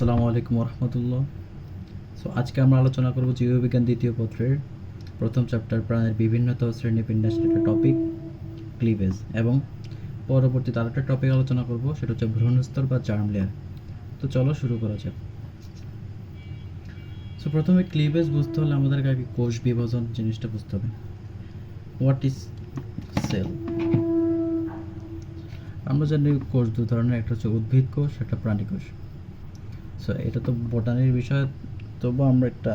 আসসালামু আলাইকুম রহমতুল্লাহ সো আজকে আমরা আলোচনা করব জীববিজ্ঞান দ্বিতীয় পত্রের। প্রথম চ্যাপ্টার প্রাণের বিভিন্নতা ও একটা টপিক ক্লিভেজ এবং পরবর্তীতে আরেকটা টপিক আলোচনা করব, সেটা হচ্ছে ভ্রূণস্তর বা জার্ম লেয়ার তো চলো শুরু করা যাক। সো প্রথমে ক্লিভেজ বুঝতে হলে আমাদেরকে আগে কোষ বিভাজন জিনিসটা বুঝতে হবে। হোয়াট ইজ সেল আমরা জানি কোষ দু ধরনের, একটা হচ্ছে উদ্ভিদ কোষ, একটা প্রাণী কোষ। সো এটা তো বোটানির বিষয় তবু আমরা একটা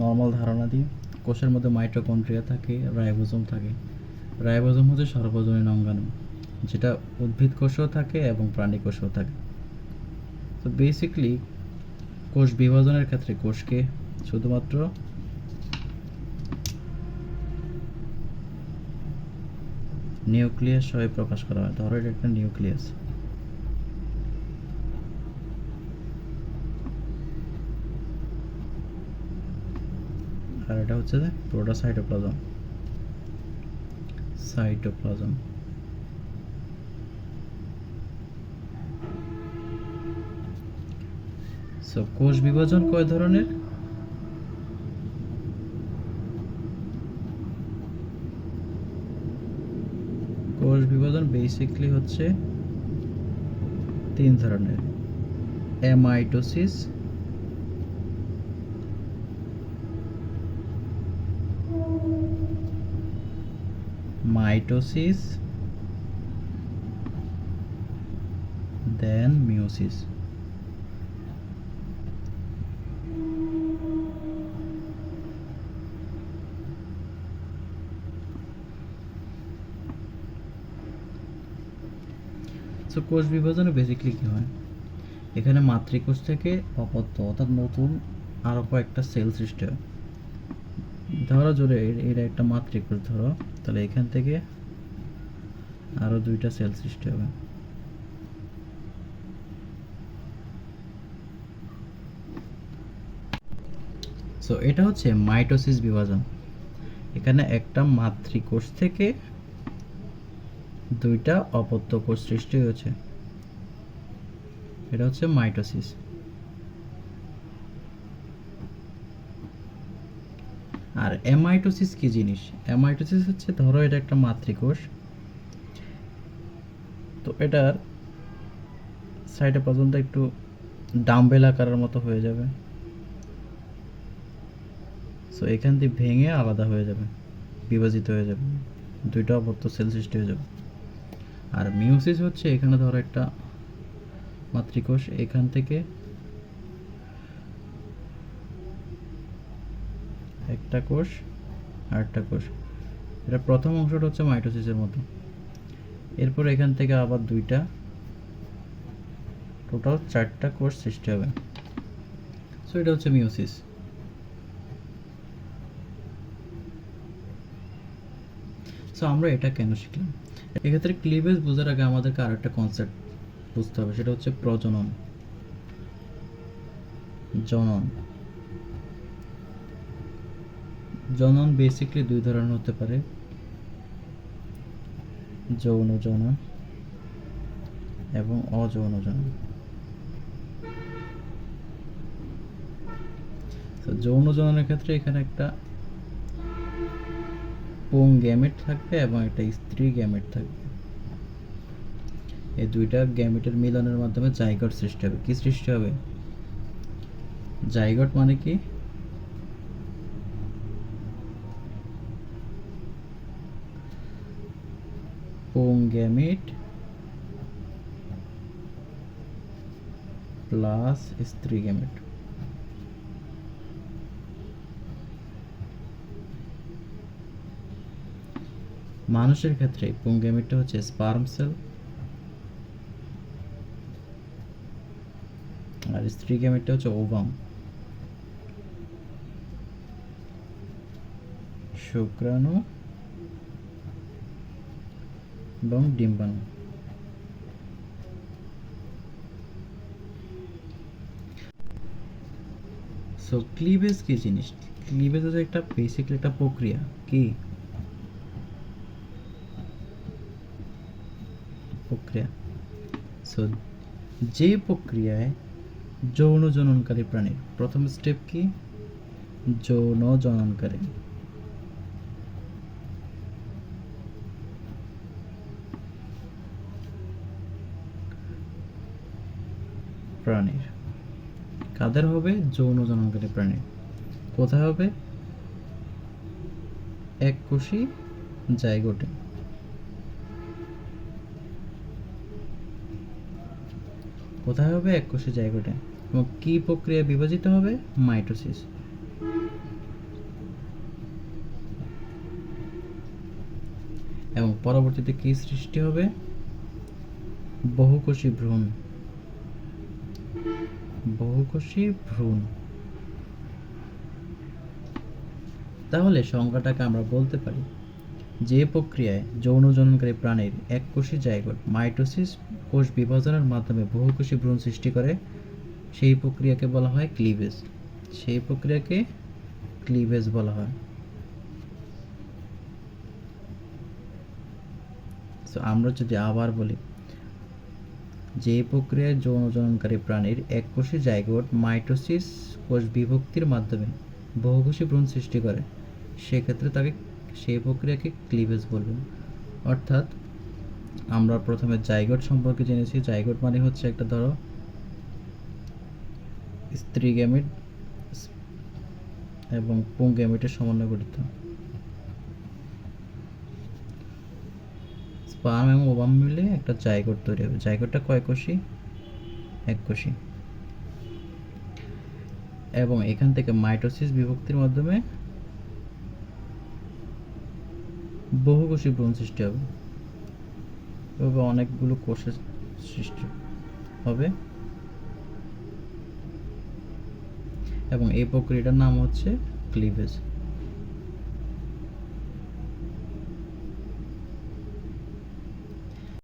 নর্মাল ধারণা দিই। কোষের মধ্যে মাইটোকন্ড্রিয়া থাকে রাইবোজোম থাকে। রাইবোজোম হচ্ছে সর্বজনীন অঙ্গাণু, যেটা উদ্ভিদ কোষেও থাকে এবং প্রাণী কোষেও থাকে। তো বেসিকলি কোষ বিভাজনের ক্ষেত্রে কোষকে শুধুমাত্র নিউক্লিয়াস সহ প্রকাশ করা হয়। ধরো এটা একটা নিউক্লিয়াস আর এটা হচ্ছে যে পুরোটা সাইটোপ্লাজম সাইটোপ্লাজম সো কোষ বিভাজন কয় ধরনের? কোষ বিভাজন বেসিকলি হচ্ছে তিন ধরনের। Amitosis mitosis then meiosis so কোষ বিভাজনে বেসিকলি কী হয়? এখানে মাতৃকোষ থেকে অপত্য, অর্থাৎ নতুন আরও কয়েকটা সেল সৃষ্টি হয়। ধরো জোরে এটা একটা মাতৃকোষ ধরো। তাহলে এখান থেকে আরও দুইটা সেল সৃষ্টি হবে। সো এটা হচ্ছে মাইটোসিস বিভাজন। এখানে একটা মাতৃকোষ থেকে দুইটা অপত্য কোষ সৃষ্টি হয়েছে। এটা হচ্ছে মাইটোসিস। আর অ্যামাইটোসিস কি জিনিস? অ্যামাইটোসিস হচ্ছে, ধরো এটা একটা মাতৃকোষ। তো এটার সাইডে পর্যন্ত একটু ডাম্বেল আকারের মতো হয়ে যাবে। সো এখান দিয়ে ভেঙে আলাদা হয়ে যাবে, বিভাজিত হয়ে যাবে। দুইটা অপত্য সেল সৃষ্টি হয়ে যাবে। আর মিউসিস হচ্ছে, এখানে ধরো একটা মাতৃকোষ, এখান থেকে একটা কোষ আর একটা কোষ। এটা প্রথম অংশটা হচ্ছে মাইটোসিসের মতো। এরপর এখান থেকে আবার দুইটা। টোটাল চারটা কোষ সৃষ্টি হবে। সো এটা হচ্ছে মিওসিস সো আমরা এটা কেন শিখলাম? এক্ষেত্রে ক্লিভেজ বোঝার আগে আমাদেরকে আর একটা কনসেপ্ট বুঝতে হবে, সেটা হচ্ছে প্রজনন। জনন। জনন বেসিকলি দুই ধরনের হতে পারে। যৌন জনন এবং অযৌন জনন। তো যৌন জননের ক্ষেত্রে এখানে একটা পুং গ্যামেট থাকবে এবং একটা স্ত্রী গ্যামেট থাকবে। এই দুইটা গ্যামেটের মিলনের মাধ্যমে জাইগট সৃষ্টি হবে। কি সৃষ্টি হবে? জাইগট মানে কি? পুং গ্যামেট প্লাস স্ত্রী গ্যামেট মানুষের ক্ষেত্রে পুংগ্যামিটটা হচ্ছে স্পার্ম সেল আর স্ত্রী গ্যামিটটা হচ্ছে ওভাম শুক্রাণু এবং ডিম্বাণু সো ক্লিভেজ কি জিনিস? ক্লিভেজ হচ্ছে একটা বেসিকলি একটা প্রক্রিয়া, কি? প্রক্রিয়া। সো যে প্রক্রিয়ায় যৌন জননকারী প্রাণীর প্রথম স্টেপ কি? যৌন জননকারী। প্রাণীর। কাদের হবে? যৌন জননকারী প্রাণীর। কোথায় হবে? এক কোষী জাইগোটে কোথায় হবে? এক কোষী জাইগোটে এবং কি প্রক্রিয়া বিভাজিত হবে? মাইটোসিস। এবং পরবর্তীতে কি সৃষ্টি হবে? বহুকোষী ভ্রূণ। বহুকোষী ভ্রূণ। তাহলে সংখ্যাটাকে আমরা বলতে পারি, যে প্রক্রিয়ায় যৌন জননকারী প্রাণীর এককোষী জায়গোট মাইটোসিস কোষ বিভাজনের মাধ্যমে বহুকোষী ভ্রূণ সৃষ্টি করে, সেই প্রক্রিয়াকে বলা হয় ক্লিভেজ। সেই প্রক্রিয়াকে ক্লিভেজ বলা হয়। তো আমরা যদি আবার বলি যে প্রক্রিয়ায় যৌন জননকারী প্রাণীর এককোষী জাইগোট মাইটোসিস কোষ বিভক্তির মাধ্যমে বহুকোষী ভ্রূণ সৃষ্টি করে, সেক্ষেত্রে তাকে সেই প্রক্রিয়াকে ক্লিভেজ বলবেন। অর্থাৎ আমরা প্রথমে জাইগোট সম্পর্কে জেনেছি। জাইগোট মানে হচ্ছে একটা, ধরো স্ত্রী গ্যামিট এবং পুং গ্যামিটের সমন্বয়ে গঠিত। স্পার্ম এবং ওবাম মিলে একটা জাইগোট তৈরি হবে। জাইগোটটা কয় কোষি? এক কোষি। এবং এখান থেকে মাইটোসিস বিভক্তির মাধ্যমে বহু বহুকোষী ভ্রূণ সৃষ্টি হবে। এভাবে অনেকগুলো কোষের সৃষ্টি হবে। এবং এই প্রক্রিয়াটার নাম হচ্ছে ক্লিভেজ।